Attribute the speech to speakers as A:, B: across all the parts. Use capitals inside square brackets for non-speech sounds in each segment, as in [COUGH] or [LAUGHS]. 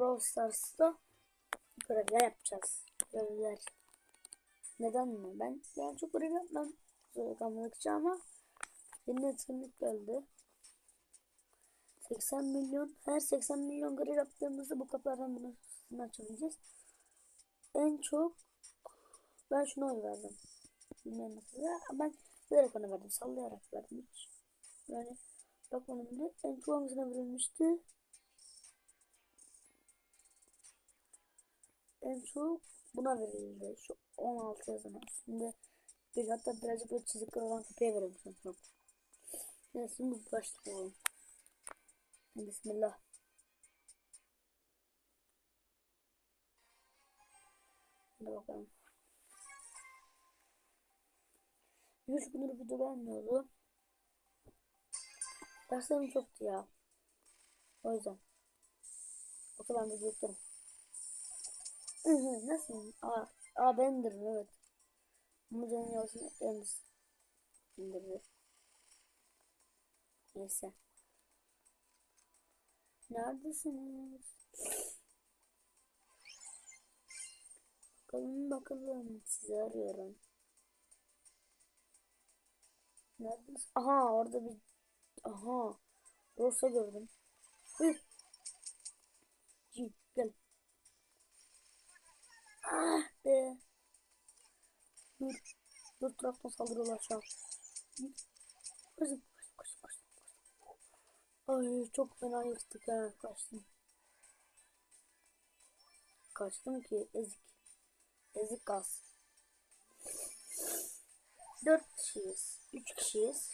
A: Brawl Stars'ta görevler yapacağız. Görevler. Neden mi? Ben ben çok görev yapmam. Kalmadıkça ama yeni etkinlik geldi. 80 milyon her 80 milyon görev yaptığımızda bu kapılardan birisini açabileceğiz. En çok ben şuna oy verdim. Bilmiyorum nasıl ya. Ben bilerek ona verdim. Sallayarak verdim hiç. Yani bakmadım bile. En çok hangisine verilmişti? En çok buna verildi. Şu 16 yazan üstünde. Bir hatta birazcık böyle çizikler olan verilmiş. en çok. Neyse şimdi başlayalım. Bismillah. Hadi bakalım. Üç gündür video gelmiyordu. Derslerim çoktu ya. O yüzden. Yoksa ben de beklerim. Nasıl? Aa, aa ben indirdim evet. Ama canın yolcusunu yalnız indirdi. Neyse. Neredesiniz? Bakalım bakalım sizi arıyorum. Neredesiniz? Aha orada bir aha Rosa gördüm. Hı. Gel. Ah be. Dur. Dur taraftan saldırıyorlar şu an. Koşun koşun koşun koşun. Ay çok fena yırttık ha kaçtım. Kaçtım ki ezik. Ezik gaz. Dört kişiyiz. Üç kişiyiz.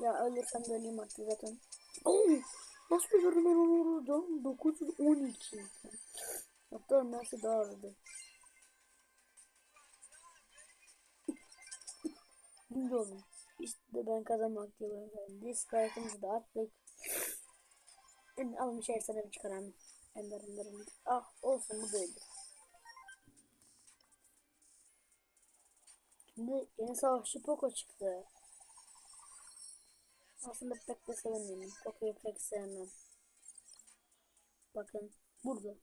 A: Ya ölürsem de öleyim artık zaten. Oo, nasıl gördüm ben onu oradan? 912. Hatta nasıl daha aradı. Birinci oldum. İşte ben kazanmak diye böyle. Discord'ımızı da attık. En almış her sene bir çıkaran. Ender ender. Ah olsun bu böyle. Şimdi yeni savaşçı Poco çıktı. Aslında pek de sevmiyorum. Poco'yu pek sevmem. Bakın burada.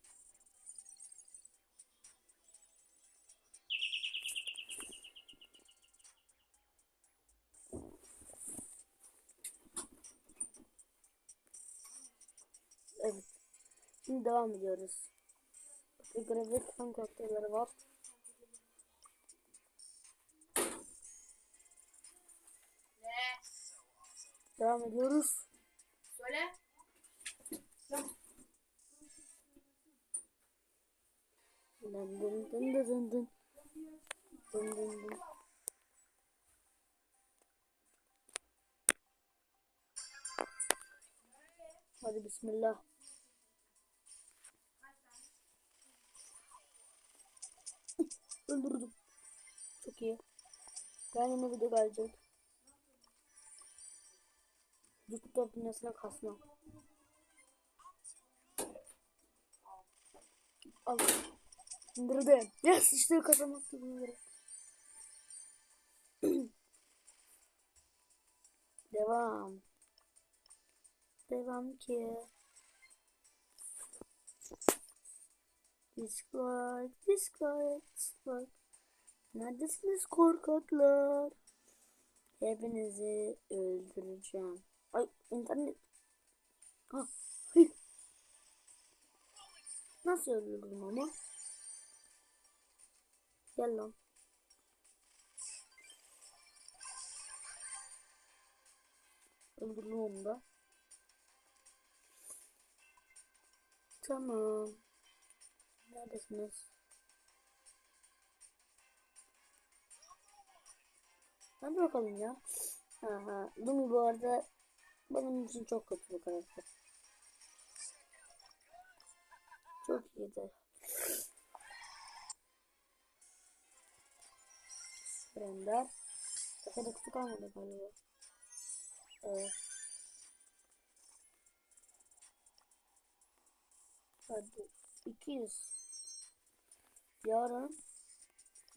A: Şimdi devam ediyoruz. Bir görevi kan kokteylleri var.
B: Ne?
A: Devam ediyoruz.
B: Söyle.
A: Dın dın dın dın dın. Dın dın dın. Hadi bismillah. İyi. Ben yine video gelecek. YouTube dünyasına kasma. Al. İndirdim. Yes işte kazanmak gibi. [CLEARS THROAT] Devam. Devam ki. Dislike, dislike, dislike. Neredesiniz korkaklar? Hepinizi öldüreceğim. Ay internet. Ha. Nasıl öldürdüm ama? Gel lan. Öldürdüm onu da. Tamam. Neredesiniz? Hadi bakalım ya. Aha. Lumi bu arada benim için çok kötü bir karakter. Çok iyiydi. Render. Kafada kutu kalmadı galiba. Evet. Hadi. 200. Yarın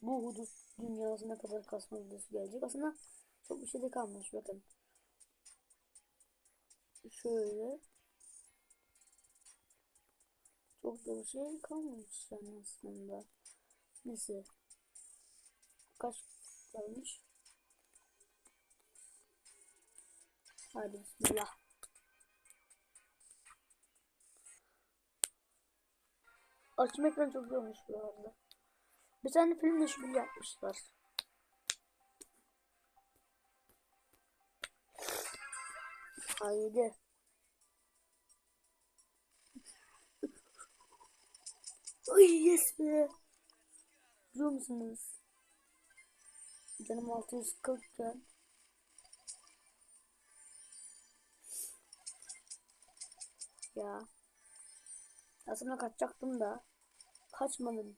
A: bu hudut dünyasına kadar kasma videosu gelecek. Aslında çok bir şey de kalmamış bakın. Şöyle. Çok da bir şey kalmamış yani aslında. Neyse. Kaç kalmış? Hadi bismillah. Açma ekran çok iyi olmuş bu arada. Bir tane film de şunu yapmışlar. Haydi. Ay yes be. Biliyor musunuz? Canım 640 iken. Ya. Aslında kaçacaktım da. Kaçmadım.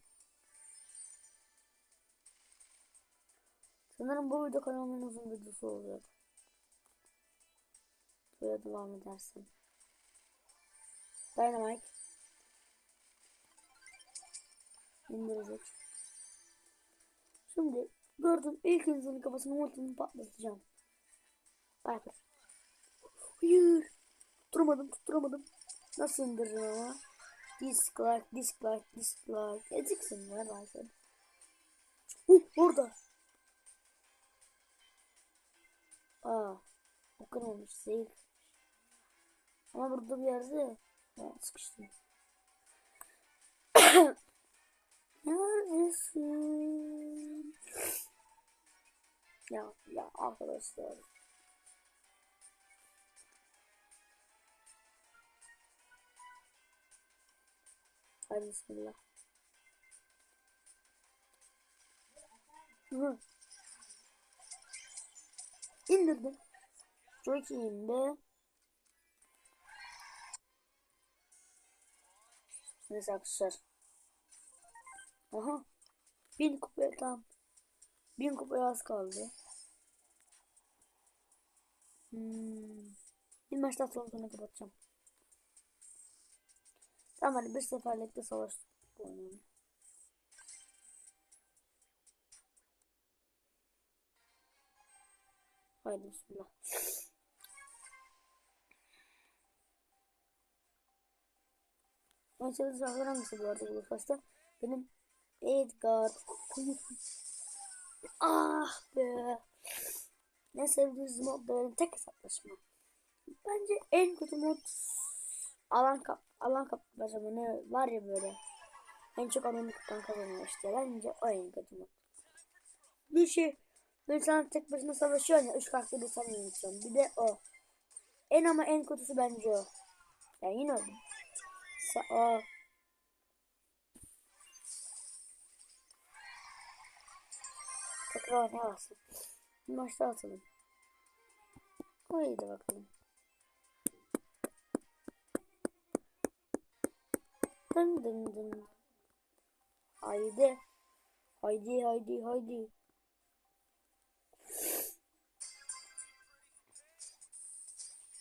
A: Sanırım bu video kanalımın uzun videosu olacak. Böyle devam edersem. Dynamite. indirecek. Şimdi gördüm ilk insanın kafasını ultimi patlatacağım. Piper. Hayır. Tutturamadım tutturamadım. Nasıl indiririm ama? Dislike, dislike, dislike. Eziksin ya sen. Uh, orada. Aa, bakın olmuş zehir. Ama burada bir yerde ha, sıkıştım. [COUGHS] Neredesin? Ya ya arkadaşlar. Hadi bismillah. Hı. İndirdim. Çok iyiyim be. Neyse arkadaşlar. Aha. Bin kupaya tam. Bin kupaya az kaldı. Hmm. Bir maç daha sonra sonra kapatacağım. Tamam hadi bir seferlikte savaş oynayalım. Haydi bismillah. Sevdiğim silahlar hangisi bu arada bu fasta? Benim Edgar. ah be. Ne sevdiğiniz mod böyle tek hesaplaşma. Bence en kötü mod alan kap alan kapmaca mı ne var ya böyle. En çok alanı kapan kazanıyor işte. Bence o en kötü mod. Bir şey bir tane tek başına savaşıyor ya. Üç karakteri sen yönetiyorsun. Bir de o. En ama en kötüsü bence o. Yani yine öldüm. Sa o. Tekrar oynayamazsın. Bir maçta atalım. Haydi bakalım. Dın dın dın. Haydi. Haydi haydi haydi.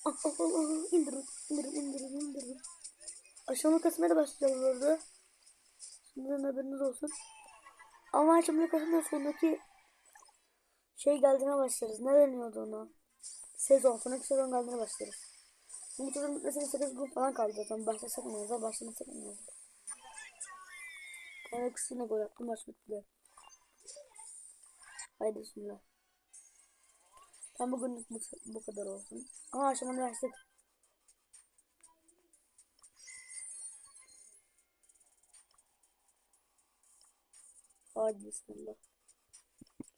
A: Ah, [LAUGHS] indirin, indirin, indirin, indirin. Aşama kasmaya da başlayacağız orada. Şimdiden haberiniz olsun. Ama aşama kasmaya sonraki şey geldiğine başlarız. Ne deniyordu ona? Sezon. Sonraki sezon geldiğine başlarız. Bu sezon bitmesine 8 gün falan kaldı zaten. Başlasak mı yazar, başlamasak mı yazar. Ben kısmına gol yaptım. Maç bitti. Haydi bismillah. Tam bugünlük bu, bu kadar olsun. Ama aşamanı versek. Hadi bismillah.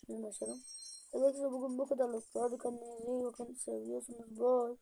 A: Şunu başlayalım. Evet bugün bu kadarlık. Hadi kendinize iyi bakın. Seviyorsunuz. Bye.